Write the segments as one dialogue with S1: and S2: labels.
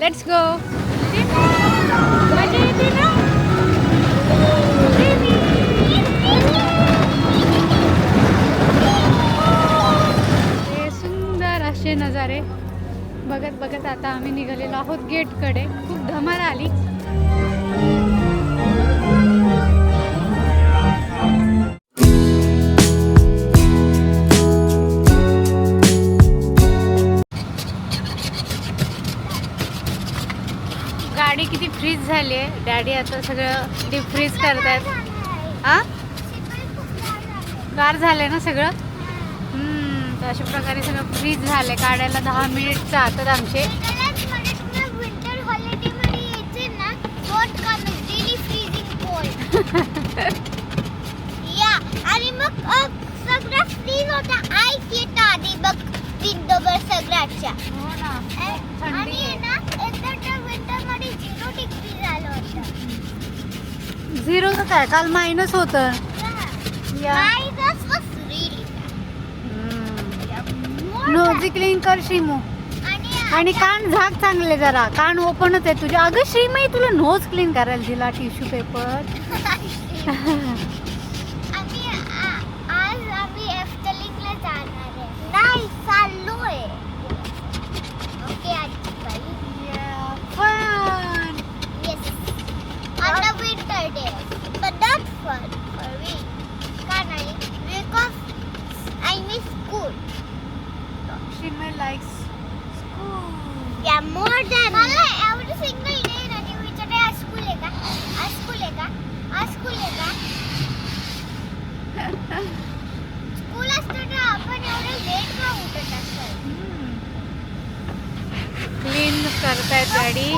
S1: Let's go मजा येते ना सुंदर असे नजारे. बघत बघत आता आम्ही निघालेलो आहोत गेटकडे. खूप धमाल आली. फ्रीज झाली आहे. डॅडी आता सगळं डीप फ्रीज करतायत. आ गार झालंय ना सगळं? तर अशा प्रकारे सगळं फ्रीज झालंय. काढायला दहा मिनिट जातात आमचे.
S2: विंटर हॉलिडे मध्ये यायचे ना बोट कमी डेली फ्रीजिंग कोल्ड या आणि मग सगळं फ्रीज होता. आईस येतं आधी बघ. विंडोवर सगळ्याच्या.
S1: हो ना.
S2: अ-
S1: थंडी
S2: आणि
S1: आहे.
S2: आहे ना एकदा तर विंटरमध्ये झिरो डिग्री झालं होतं
S1: झिरो काय? काल मायनस होतं. नोजी क्लीन कर श्रीमू
S2: आणि
S1: आणि कान झाक चांगले जरा. कान ओपनच आहे तुझे. अगं श्रीमई तुला नोज क्लीन करायला दिला टिश्यू पेपर
S2: आम्ही आ- आज आम्ही एफ्टलिंगला जाणार आहे नाही चाललोय ओके आजी बाई
S1: पण
S2: yes on the winter day but not fun for me का नाही because I miss school
S1: Shrimai likes
S2: या मोर दॅन मला एवढी सिंगल डे आणि विचारते आज स्कूल आहे का आज स्कूल आहे का आज स्कूल आहे का स्कूल असतं तर आपण एवढं लेट का उठत असतं
S1: क्लीन करतायत
S2: गाडी.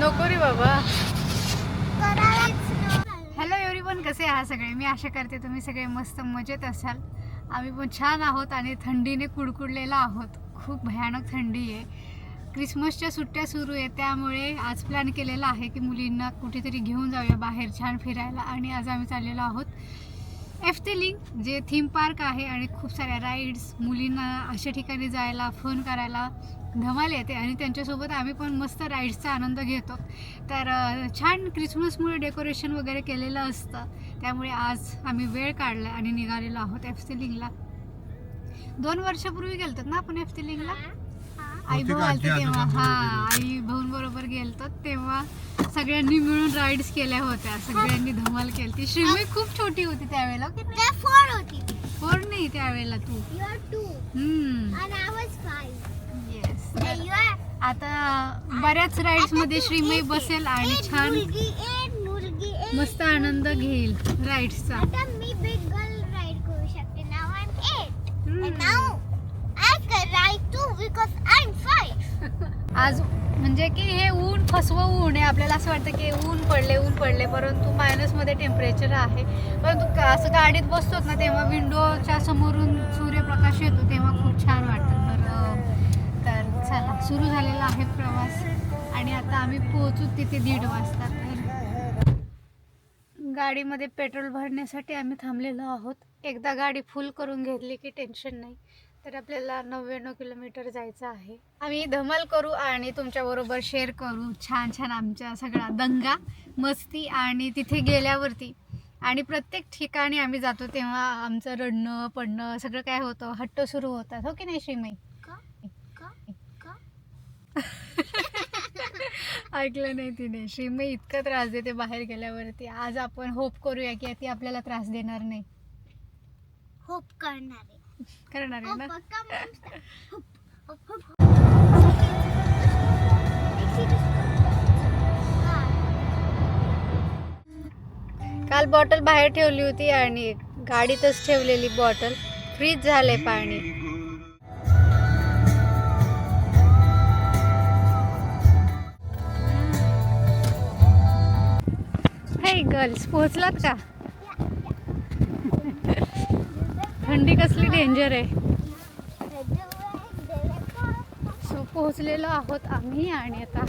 S1: नको रे बाबा. हॅलो एव्हरीवन कसे आहात सगळे? मी आशा करते तुम्ही सगळे मस्त मजेत असाल. आम्ही पण छान आहोत आणि थंडीने कुडकुडलेला आहोत. खूप भयानक थंडी आहे. क्रिसमसच्या सुट्ट्या सुरू आहे त्यामुळे आज प्लॅन केलेला आहे की मुलींना कुठेतरी घेऊन जाऊया बाहेर छान फिरायला. आणि आज आम्ही चाललेलो आहोत एफ्तेलिंग जे थीम पार्क आहे आणि खूप साऱ्या राईड्स मुलींना अशा ठिकाणी जायला फन करायला धमाल येते आणि त्यांच्यासोबत आम्ही पण मस्त राईड्सचा आनंद घेतो. तर छान क्रिसमसमुळे डेकोरेशन वगैरे केलेलं असतं. त्यामुळे आज आम्ही वेळ काढला आणि निघालेलो आहोत एफसिलिंगला दोन वर्षापूर्वी गेलतात ना आपण एफसिलिंगला आई भाऊ आलते तेव्हा हा. आई भाऊंबरोबर गेलतो तेव्हा सगळ्यांनी मिळून राईड्स केल्या होत्या सगळ्यांनी धमाल केली ती श्रीमी खूप छोटी होती त्यावेळेला
S2: त्या four होती.
S1: फोर नाही त्यावेळेला तू
S2: five.
S1: येस आता बऱ्याच राईड्समध्ये
S2: eight
S1: बसेल. आणि छान. मस्त आनंद घेईल राईड्सचा
S2: because I'm.
S1: आज म्हणजे की हे ऊन फसवं ऊन आहे. आपल्याला असं वाटतं की ऊन पडले ऊन पडले. परंतु मायनसमध्ये टेम्परेचर आहे. परंतु का- असं गाडीत बसतोच ना तेव्हा विंडोच्या समोरून सूर्यप्रकाश येतो तेव्हा खूप छान वाटतं. तर तर चला सुरू झालेला आहे प्रवास. आणि आता आम्ही पोहोचू तिथे दीड वाजता. तर गाडीमध्ये पेट्रोल भरण्यासाठी आम्ही थांबलेलो आहोत. एकदा गाडी फुल करून घेतली की टेन्शन नाही. तर आपल्याला नव्याण्णव किलोमीटर जायचं आहे. आम्ही धमाल करू आणि तुमच्याबरोबर शेअर करू. छान छान आमच्या सगळा दंगा मस्ती आणि तिथे गेल्यावरती. आणि प्रत्येक ठिकाणी आम्ही जातो तेव्हा आमचं रडणं पडणं सगळं काय होतं? हट्ट सुरू होतात. हो की नाही श्रीमई? ऐकलं नाही तिने. श्रीमई इतका त्रास देते बाहेर गेल्यावरती. आज आपण होप करूया की ती आपल्याला त्रास देणार नाही.
S2: होप करणारे.
S1: करणार आहे ना? काल बॉटल बाहेर ठेवली होती आणि गाडीतच ठेवलेली बॉटल. फ्रीज झाले पाणी. हे गर्ल्स पोहोचलात का? थंडी कसली डेंजर आहे? सो पोहोचलेलो आहोत आम्ही आणि आता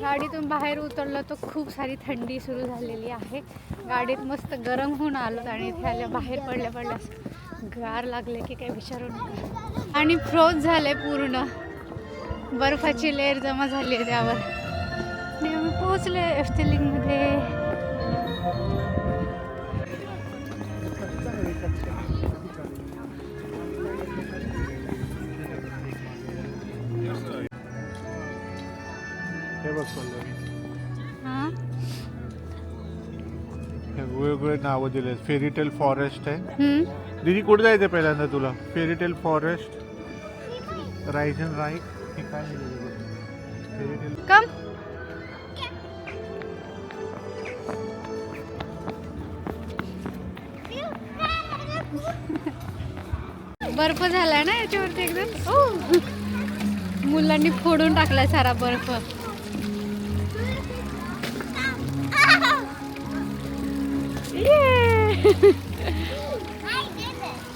S1: गाडीतून बाहेर उतरलो तर खूप सारी थंडी सुरू झालेली आहे. गाडीत मस्त गरम होऊन आलो आणि इथे आल्या बाहेर पडल्या पडल्यास गार लागले की काही विचारू नका. आणि फ्रोज झाले पूर्ण. बर्फाची लेअर जमा झाली आहे त्यावर. आणि आम्ही पोहोचले एफ्तेलिंगमध्ये
S3: हे बघ पल्लवी. वेगवेगळे नावं दिले फेरीटेल फॉरेस्ट आहे. दिदी कुठे जायचं पहिल्यांदा तुला? Fairytale forest rides and right हे काय फेरीटेल
S1: कम बर्फ झालाय ना याच्यावरती एकदम? ओ. मुलांनी फोडून टाकलाय सारा बर्फ.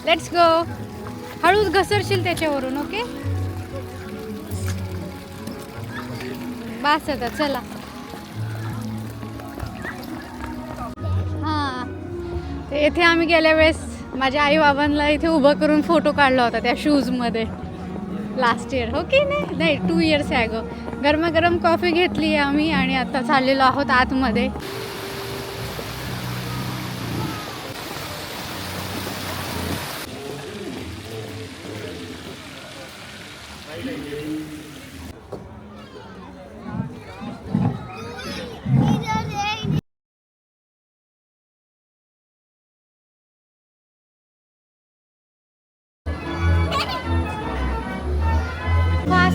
S1: लेट्स गो हळूच घसरशील त्याच्यावरून ओके बास आता चला. हां. येथे आम्ही गेल्या वेळेस माझ्या आई बाबांना इथे उभं करून फोटो काढला होता त्या शूजमध्ये लास्ट इयर हो की नाही नाही टू इयर्स आहे गो गरमागरम कॉफी घेतली आहे आम्ही आणि आता चाललेलो आहोत आतमध्ये.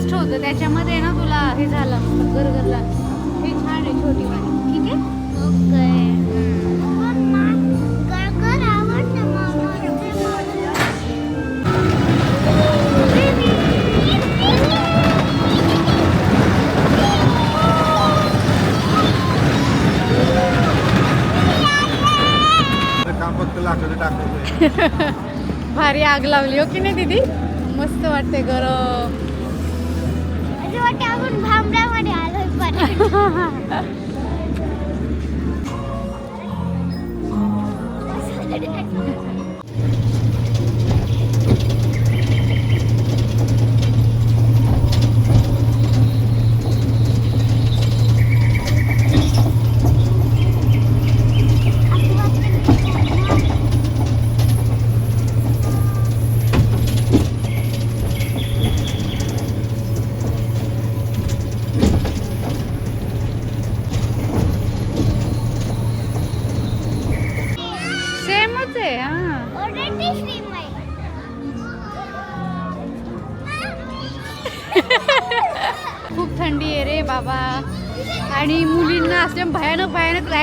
S1: फास्ट होतं. त्याच्यामध्ये ना तुला हे झालं. असतं गरगरला हे छान आहे छोटी वाली. ठीक आहे? भारी आग लावली हो की नाही दीदी? मस्त वाटते गरम.
S2: आपण भांबड्यामध्ये आलोय पण
S1: सेमच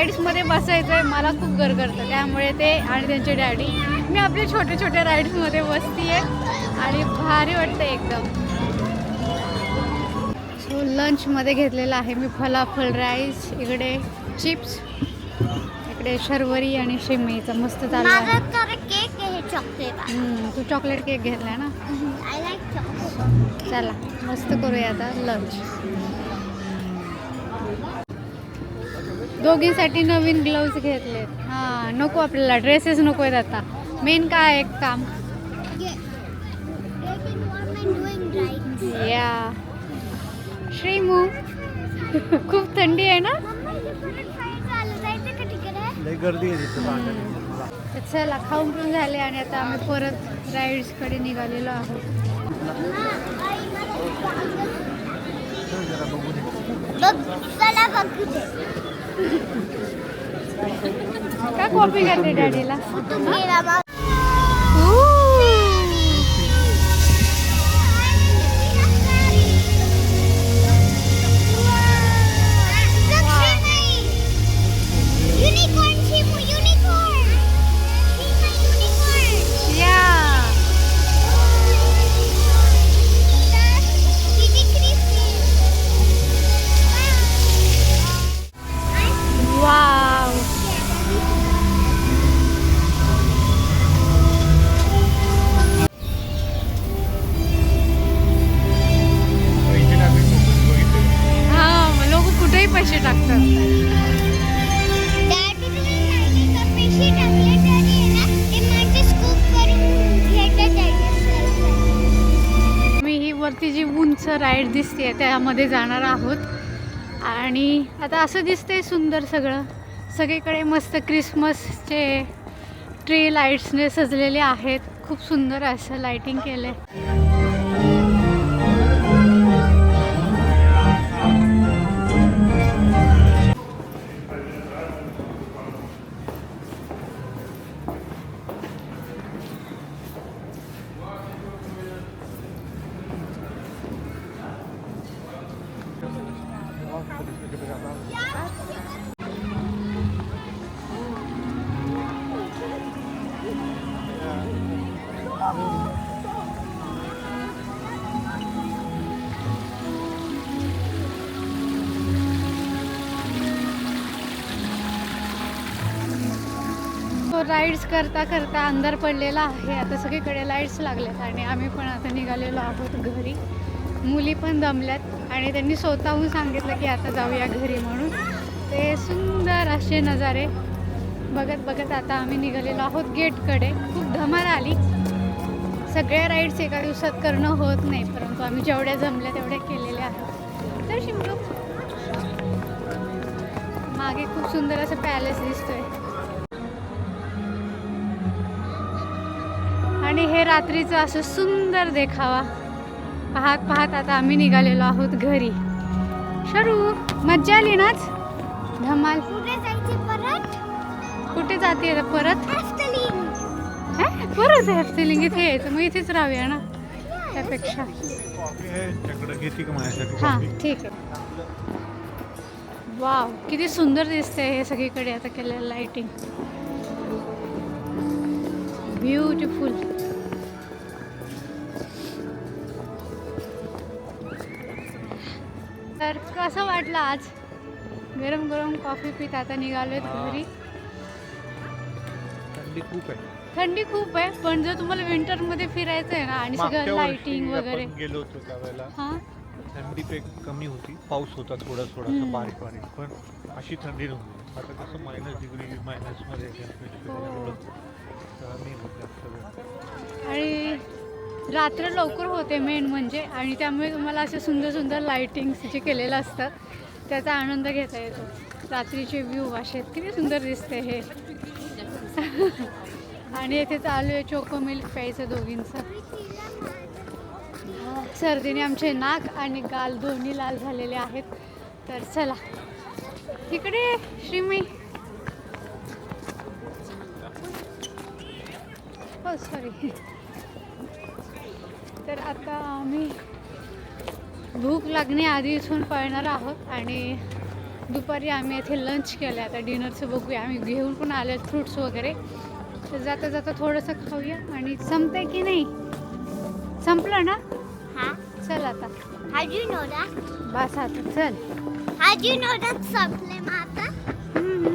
S1: राईड्समध्ये बसायचं आहे मला खूप गरगरतं. त्यामुळे ते आणि त्यांचे डॅडी. मी आपल्या छोट्या छोट्या राईड्समध्ये बसती आहे आणि भारी वाटतं एकदम. सो लंचमध्ये घेतलेलं आहे मी फलाफल राईस इकडे चिप्स इकडे शर्वरी आणि शिमेचा मस्त चालू आहे.
S2: केक चॉकलेट
S1: तू चॉकलेट केक घेतलाय ना? चला मस्त करूया आता लंच दोघींसाठी नवीन ग्लव्ज घेतलेत. हां नको आपल्याला ड्रेसेस नको आहेत आता. मेन काय एक काम? या. श्रीमू खूप थंडी आहे ना?
S3: गर्दी आहे
S1: चला खाऊन पिऊन झाले आणि आता आम्ही परत राईड्सकडे निघालेलो आहोत.
S3: चला
S2: बघू दे.
S1: का कॉफी घातली डॅडीला त्यामध्ये जाणार आहोत. आणि आता असं दिसतंय सुंदर सगळं. सगळीकडे मस्त क्रिसमसचे ट्री लाईट्सने सजलेले आहेत. खूप सुंदर असं लाईटिंग केलं आहे राईड्स करता करता अंधार पडलेला आहे. आता सगळीकडे लाईट्स लागल्यात आणि आम्ही पण आता निघालेलो आहोत घरी. मुली पण दमल्यात आणि त्यांनी स्वतःहून सांगितलं की आता जाऊया घरी म्हणून. ते सुंदर असे नजारे बघत बघत आता आम्ही निघालेलो आहोत गेटकडे. खूप धमाल आली. सगळ्या राईड्स एका दिवसात करणं होत नाही परंतु आम्ही जेवढ्या जमल्या तेवढ्या केलेल्या आहेत. तर शिमलो. मागे खूप सुंदर असं पॅलेस दिसतोय. आणि हे रात्रीचं असं सुंदर देखावा. पाहत पाहत आता आम्ही निघालेलो आहोत घरी. शरू मज्जा आली नाच धमाल.
S2: कुठे
S1: जाते परत? हे? परत हॅपसिलिंग इथे यायचं. मग इथेच राहूया ना? त्यापेक्षा. हां ठीक आहे. वाव किती सुंदर दिसते हे सगळीकडे आता केलेलं लाइटिंग ब्युटिफुल तर कसं वाटलं आज? गरम गरम कॉफी पित आता निघालोय घरी.
S3: थंडी खूप आहे.
S1: थंडी खूप आहे पण जर तुम्हाला विंटरमध्ये फिरायचं आहे ना आणि सगळं लाइटिंग वगैरे.
S3: गेलो होतो त्यावेळेला.
S1: हां?
S3: थंडी पे कमी होती. पाऊस होता थोडा थोडासा
S1: हम्म.
S3: बारीक बारीक पण अशी थंडी नव्हती. आता कसं मायनस डिग्री मायनसमध्ये
S1: हो.
S3: होत जास्त वेळ.
S1: आणि रात्र लवकर होते मेन म्हणजे. आणि त्यामुळे तुम्हाला असे सुंदर सुंदर लाईटिंग्स जे केलेलं असतं त्याचा आनंद घेता येतो. रात्रीचे व्ह्यू असे किती सुंदर दिसते हे. आणि येथे चालू आहे चोको मिल्क प्यायचं दोघींचं. सर्दीने आमचे नाक आणि गाल दोन्ही लाल झालेले आहेत. तर चला तिकडे श्रीमी. हो सॉरी तर आता आम्ही भूक लागण्याआधी इथून पळणार आहोत आणि दुपारी आम्ही येथे लंच केलं आता डिनरचं बघूया. आम्ही घेऊन पण आले फ्रुट्स वगैरे. तर जाता जाता थोडंसं खाऊया. आणि संपतंय की नाही? संपलं ना?
S2: हा.
S1: चल आता.
S2: How do you know that?
S1: बस आता चल.
S2: How do you know that संपले मग आता?
S1: हम्म.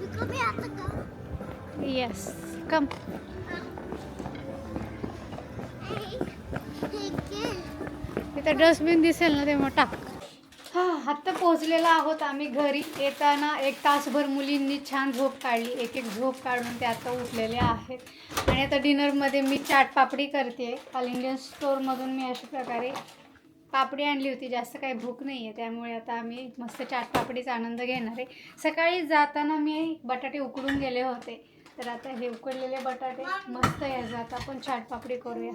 S2: You could be आता का?
S1: येस कम
S2: Hey, ठीक आहे.
S1: तिथं डस्टबिन दिसेल ना तेव्हा टाक. हा आत्ता पोहोचलेलो आहोत आम्ही घरी. येताना एक तासभर मुलींनी छान झोप काढली. एक एक झोप काढून ते आता उठलेले आहेत. आणि आता डिनरमध्ये मी चाट पापडी करते ऑल इंडियन स्टोअरमधून मी अशा प्रकारे पापडी आणली होती. जास्त काही भूक नाही आहे त्यामुळे आता आम्ही मस्त चाट पापडीचा आनंद घेणार आहे. सकाळी जाताना मी बटाटे उकडून गेले होते. तर आता हे उकडलेले बटाटे मस्त यायचं. आता आपण चाट पापडी करूया.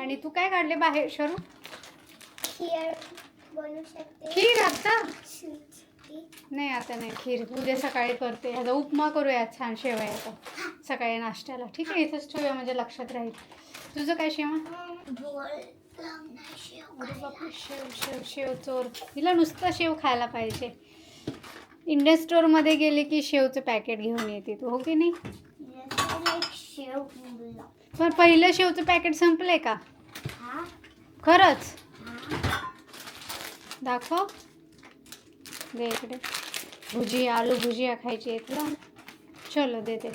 S1: आणि तू काय काढले बाहेर शरू?
S2: खीर बनवू शकते.
S1: खीर आता. नाही आता नाही खीर. उद्या सकाळी करते. ह्याचा उपमा करूया छान शेवयाचा सकाळी नाश्त्याला. ठीक आहे इथंच ठेवूया म्हणजे लक्षात राहील. तुझं काय शेवा?
S2: शेव
S1: शेव शेव शेव चोर. हिला नुसतं शेव खायला पाहिजे. इंडियन स्टोअरमध्ये गेले की शेवचं पॅकेट घेऊन येते तू हो की नाही?
S2: शेव
S1: पण पहिलं शेवचं पॅकेट संपलंय का? खरंच? दाखव. दे इकडे. भुजिया आलू भुजिया खायची आहे तुला चलो देते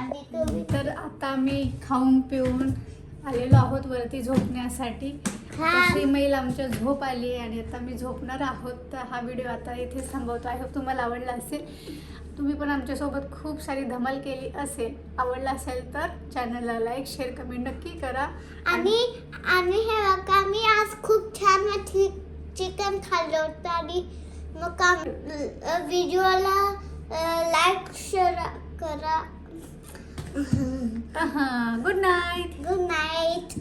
S2: My
S1: तर आता मी खाऊन पिऊन आलेलो आहोत वरती झोपण्यासाठी.
S2: हा.
S1: श्रीमईल आमच्या झोप आली आहे आणि आता मी झोपणार आहोत. तर हा व्हिडिओ आता इथेच थांबवतो. आय होप तुम्हाला आवडला असेल. तुम्ही पण आमच्यासोबत खूप सारी धमाल केली असेल. आवडलं असेल तर चॅनलला लाईक शेअर कमेंट नक्की करा.
S2: आणि आणि हे बघा मी आज खूप छान चिकन खाल्लं होतं आणि मग व्हिडिओला लाईक शेअर करा.
S1: Uh huh. Good night. Good night.